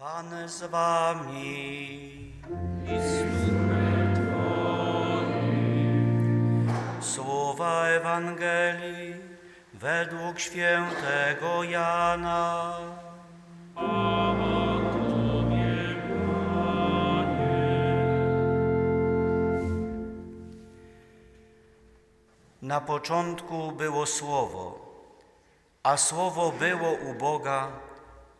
Pan z wami. Słowa Ewangelii według świętego Jana. Na początku było Słowo, a Słowo było u Boga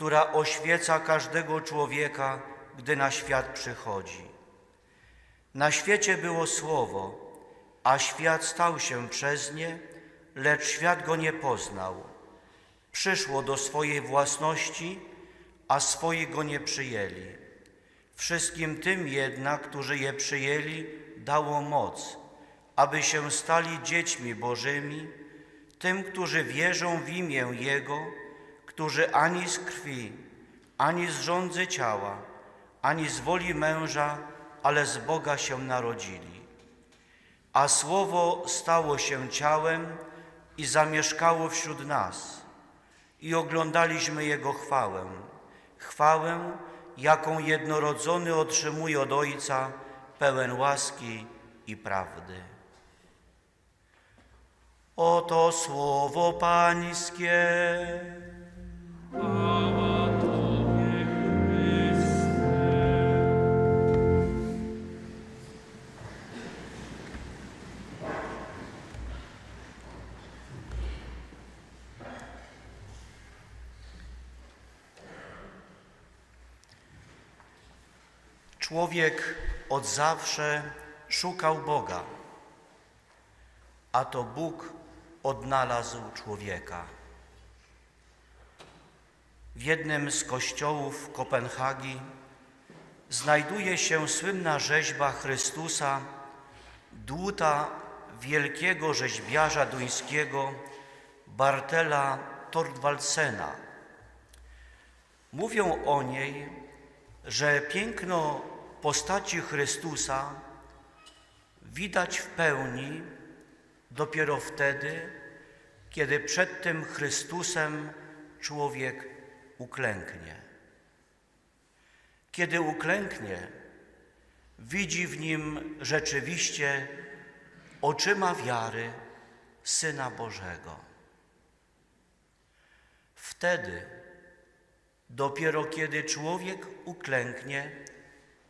która oświeca każdego człowieka, gdy na świat przychodzi. Na świecie było Słowo, a świat stał się przez nie, lecz świat go nie poznał. Przyszło do swojej własności, a swoi go nie przyjęli. Wszystkim tym jednak, którzy je przyjęli, dało moc, aby się stali dziećmi Bożymi, tym, którzy wierzą w imię Jego, którzy ani z krwi, ani z rządzy ciała, ani z woli męża, ale z Boga się narodzili. A Słowo stało się ciałem i zamieszkało wśród nas i oglądaliśmy Jego chwałę, chwałę, jaką jednorodzony otrzymuje od Ojca, pełen łaski i prawdy. Oto słowo Pańskie. Człowiek od zawsze szukał Boga, a to Bóg odnalazł człowieka. W jednym z kościołów Kopenhagi znajduje się słynna rzeźba Chrystusa, dłuta wielkiego rzeźbiarza duńskiego Bartela Thorwaldsena. Mówią o niej, że piękno postaci Chrystusa widać w pełni dopiero wtedy, kiedy przed tym Chrystusem człowiek uklęknie. Kiedy uklęknie, widzi w nim rzeczywiście oczyma wiary Syna Bożego. Wtedy, dopiero kiedy człowiek uklęknie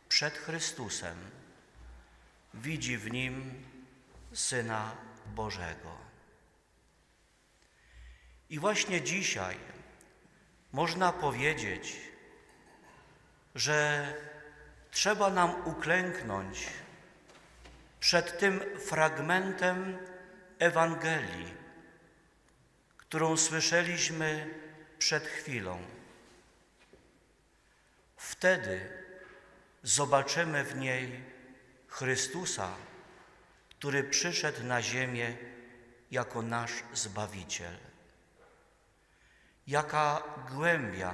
przed Chrystusem, widzi w nim Syna Bożego. I właśnie dzisiaj można powiedzieć, że trzeba nam uklęknąć przed tym fragmentem Ewangelii, którą słyszeliśmy przed chwilą. Wtedy zobaczymy w niej Chrystusa, który przyszedł na ziemię jako nasz Zbawiciel. Jaka głębia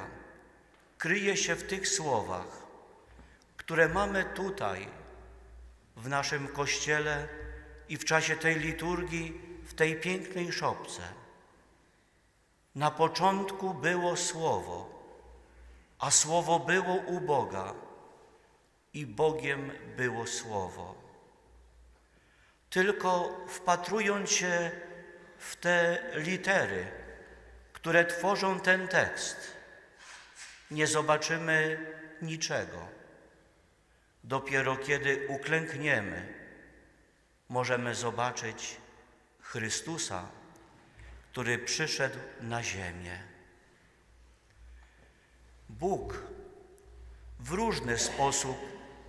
kryje się w tych słowach, które mamy tutaj, w naszym kościele i w czasie tej liturgii, w tej pięknej szopce. Na początku było Słowo, a Słowo było u Boga i Bogiem było Słowo. Tylko wpatrując się w te litery, które tworzą ten tekst, nie zobaczymy niczego. Dopiero kiedy uklękniemy, możemy zobaczyć Chrystusa, który przyszedł na ziemię. Bóg w różny sposób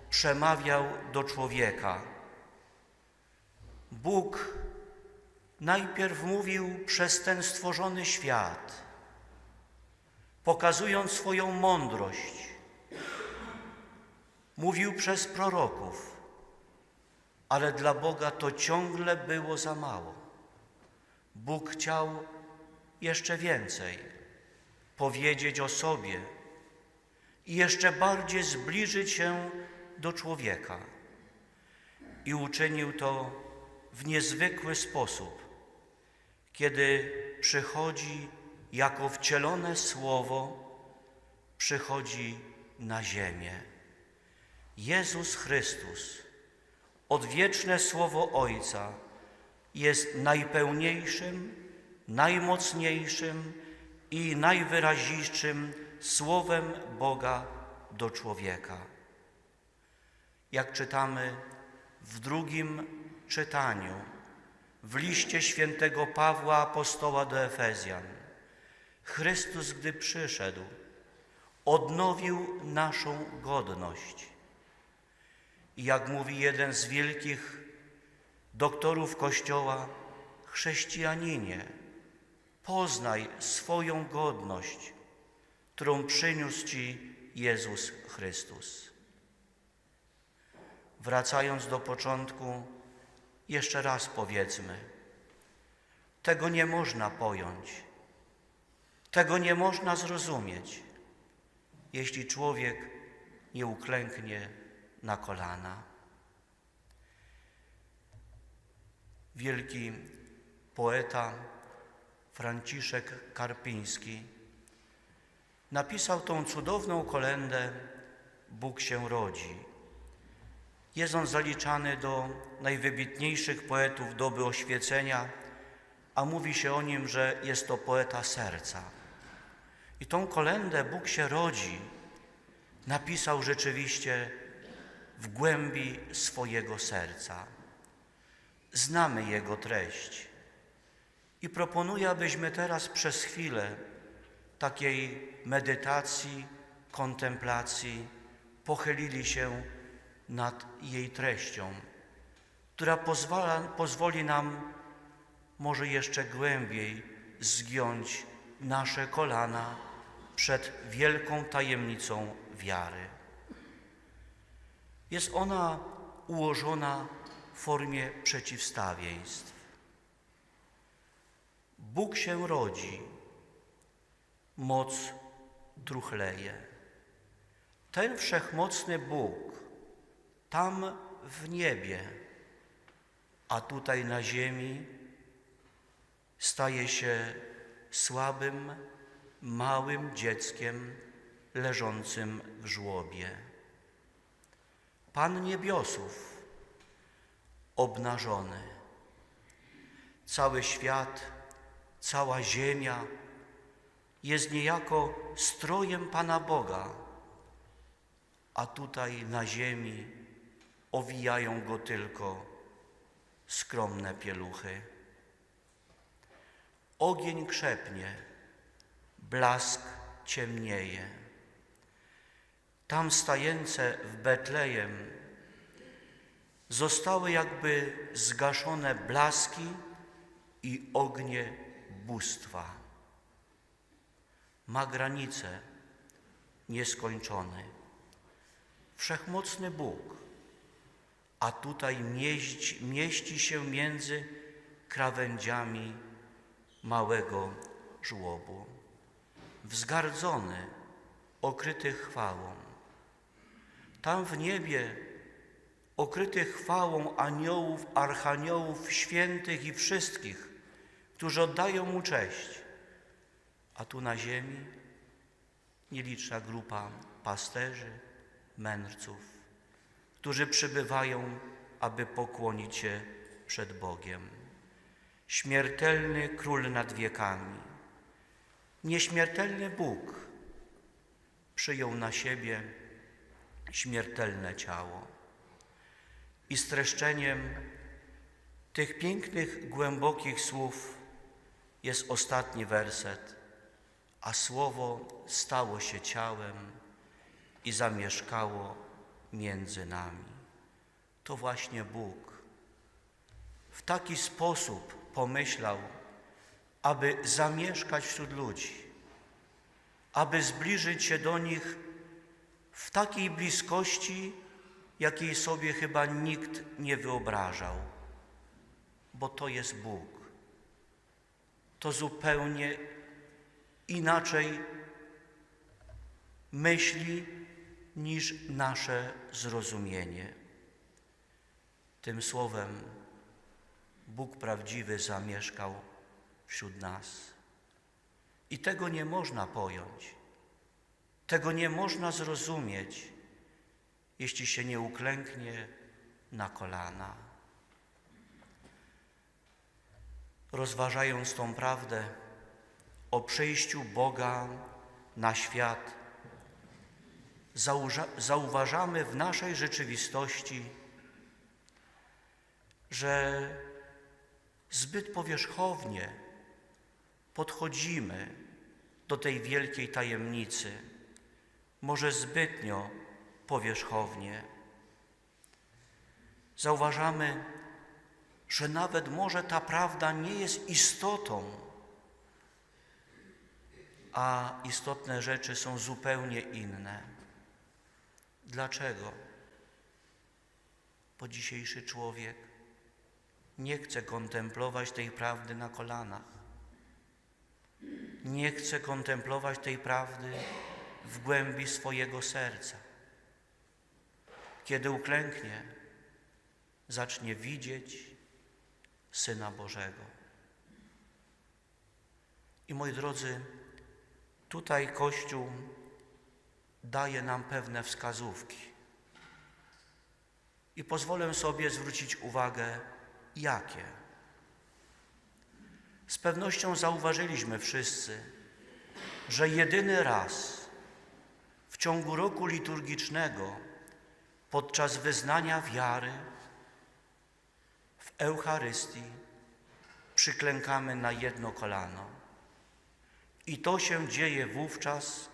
przemawiał do człowieka. Bóg najpierw mówił przez ten stworzony świat, pokazując swoją mądrość, Mówił przez proroków, ale dla Boga to ciągle było za mało. Bóg chciał jeszcze więcej powiedzieć o sobie i jeszcze bardziej zbliżyć się do człowieka. I uczynił to w niezwykły sposób, kiedy przychodzi jako wcielone słowo, przychodzi na ziemię. Jezus Chrystus, odwieczne słowo Ojca, jest najpełniejszym, najmocniejszym i najwyraźniejszym słowem Boga do człowieka. Jak czytamy w drugim czytaniu w liście świętego Pawła apostoła do Efezjan, Chrystus, gdy przyszedł, odnowił naszą godność. I jak mówi jeden z wielkich doktorów Kościoła, chrześcijaninie, poznaj swoją godność, którą przyniósł Ci Jezus Chrystus. Wracając do początku, jeszcze raz powiedzmy, tego nie można pojąć, tego nie można zrozumieć, jeśli człowiek nie uklęknie na kolana. Wielki poeta Franciszek Karpiński napisał tą cudowną kolendę Bóg się rodzi. Jest on zaliczany do najwybitniejszych poetów doby oświecenia, a mówi się o nim, że jest to poeta serca. I tą kolendę Bóg się rodzi napisał rzeczywiście w głębi swojego serca. Znamy jego treść i proponuję, abyśmy teraz przez chwilę takiej medytacji, kontemplacji pochylili się nad jej treścią, która pozwala, pozwoli nam może jeszcze głębiej zgiąć nasze kolana przed wielką tajemnicą wiary. Jest ona ułożona w formie przeciwstawieństw. Bóg się rodzi, moc truchleje. Ten wszechmocny Bóg tam w niebie, a tutaj na ziemi staje się słabym, małym dzieckiem leżącym w żłobie. Pan niebiosów obnażony, cały świat, cała ziemia jest niejako strojem Pana Boga, a tutaj na ziemi owijają go tylko skromne pieluchy. Ogień krzepnie, blask ciemnieje. Tam stające w Betlejem zostały jakby zgaszone blaski i ognie bóstwa. Ma granice nieskończone. Wszechmocny Bóg, a tutaj mieści, mieści się między krawędziami małego żłobu. Wzgardzony, okryty chwałą. Tam w niebie, okryty chwałą aniołów, archaniołów, świętych i wszystkich, którzy oddają mu cześć. A tu na ziemi nieliczna grupa pasterzy, mędrców, którzy przybywają, aby pokłonić się przed Bogiem. Śmiertelny król nad wiekami, nieśmiertelny Bóg przyjął na siebie śmiertelne ciało. I streszczeniem tych pięknych, głębokich słów jest ostatni werset. A słowo stało się ciałem i zamieszkało między nami. To właśnie Bóg w taki sposób pomyślał, aby zamieszkać wśród ludzi, aby zbliżyć się do nich w takiej bliskości, jakiej sobie chyba nikt nie wyobrażał, bo to jest Bóg. To zupełnie inaczej myśli niż nasze zrozumienie. Tym słowem Bóg prawdziwy zamieszkał wśród nas. I tego nie można pojąć, tego nie można zrozumieć, jeśli się nie uklęknie na kolana. Rozważając tą prawdę o przyjściu Boga na świat, zauważamy w naszej rzeczywistości, że zbyt powierzchownie podchodzimy do tej wielkiej tajemnicy, może zbytnio powierzchownie. Zauważamy, że nawet może ta prawda nie jest istotą, a istotne rzeczy są zupełnie inne. Dlaczego? Bo dzisiejszy człowiek nie chce kontemplować tej prawdy na kolanach. Nie chce kontemplować tej prawdy w głębi swojego serca. Kiedy uklęknie, zacznie widzieć Syna Bożego. I moi drodzy, tutaj Kościół daje nam pewne wskazówki. I pozwolę sobie zwrócić uwagę, jakie. Z pewnością zauważyliśmy wszyscy, że jedyny raz w ciągu roku liturgicznego podczas wyznania wiary w Eucharystii przyklękamy na jedno kolano. I to się dzieje wówczas,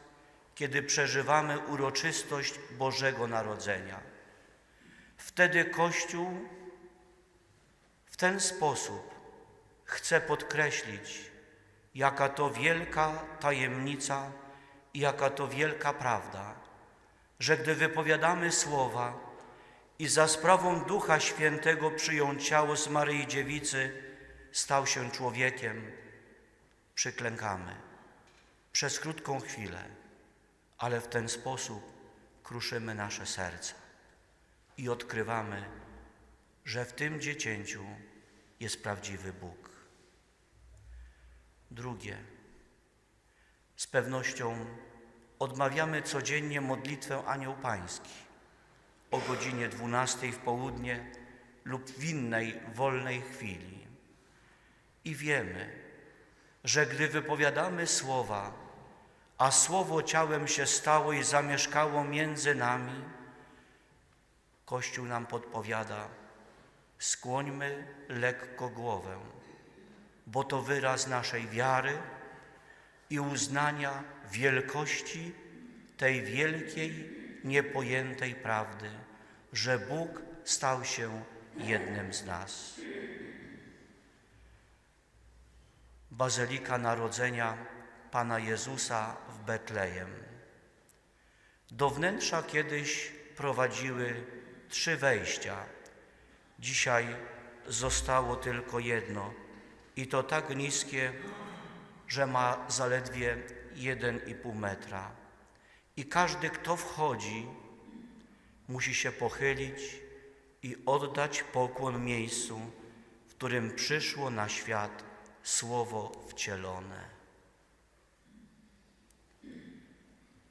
kiedy przeżywamy uroczystość Bożego Narodzenia. Wtedy Kościół w ten sposób chce podkreślić, jaka to wielka tajemnica i jaka to wielka prawda, że gdy wypowiadamy słowa i za sprawą Ducha Świętego przyjął ciało z Maryi Dziewicy, stał się człowiekiem, przyklękamy przez krótką chwilę, ale w ten sposób kruszymy nasze serca i odkrywamy, że w tym dziecięciu jest prawdziwy Bóg. Drugie, z pewnością odmawiamy codziennie modlitwę Anioł Pański o godzinie 12 w południe lub w innej wolnej chwili. I wiemy, że gdy wypowiadamy słowa, a słowo ciałem się stało i zamieszkało między nami, Kościół nam podpowiada, skłońmy lekko głowę, bo to wyraz naszej wiary i uznania wielkości tej wielkiej, niepojętej prawdy, że Bóg stał się jednym z nas. Bazylika Narodzenia Pana Jezusa w Betlejem. Do wnętrza kiedyś prowadziły trzy wejścia. Dzisiaj zostało tylko jedno i to tak niskie, że ma zaledwie 1,5 metra. I każdy, kto wchodzi, musi się pochylić i oddać pokłon miejscu, w którym przyszło na świat Słowo wcielone.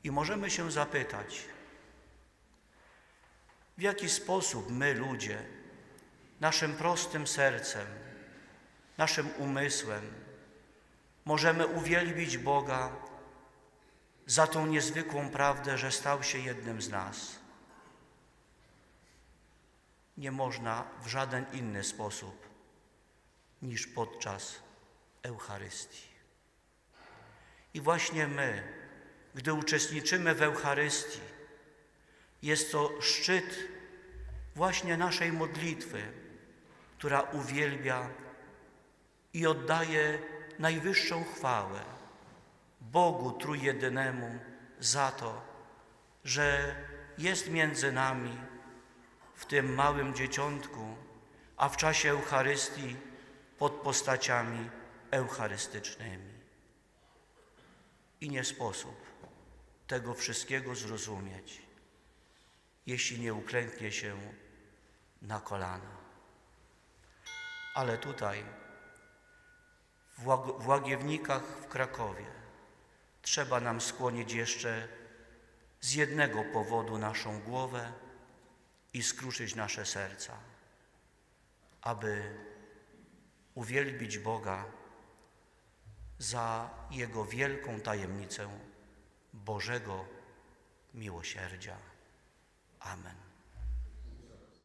I możemy się zapytać, w jaki sposób my, ludzie, naszym prostym sercem, naszym umysłem, możemy uwielbić Boga za tą niezwykłą prawdę, że stał się jednym z nas. Nie można w żaden inny sposób niż podczas Eucharystii. I właśnie my, gdy uczestniczymy w Eucharystii, jest to szczyt właśnie naszej modlitwy, która uwielbia i oddaje najwyższą chwałę Bogu Trójjedynemu za to, że jest między nami w tym małym dzieciątku, a w czasie Eucharystii pod postaciami eucharystycznymi. I nie sposób tego wszystkiego zrozumieć, jeśli nie uklęknie się na kolana. Ale tutaj, w Łag- w Łagiewnikach w Krakowie, trzeba nam skłonić jeszcze z jednego powodu naszą głowę i skruszyć nasze serca, aby uwielbić Boga za Jego wielką tajemnicę Bożego miłosierdzia. Amen.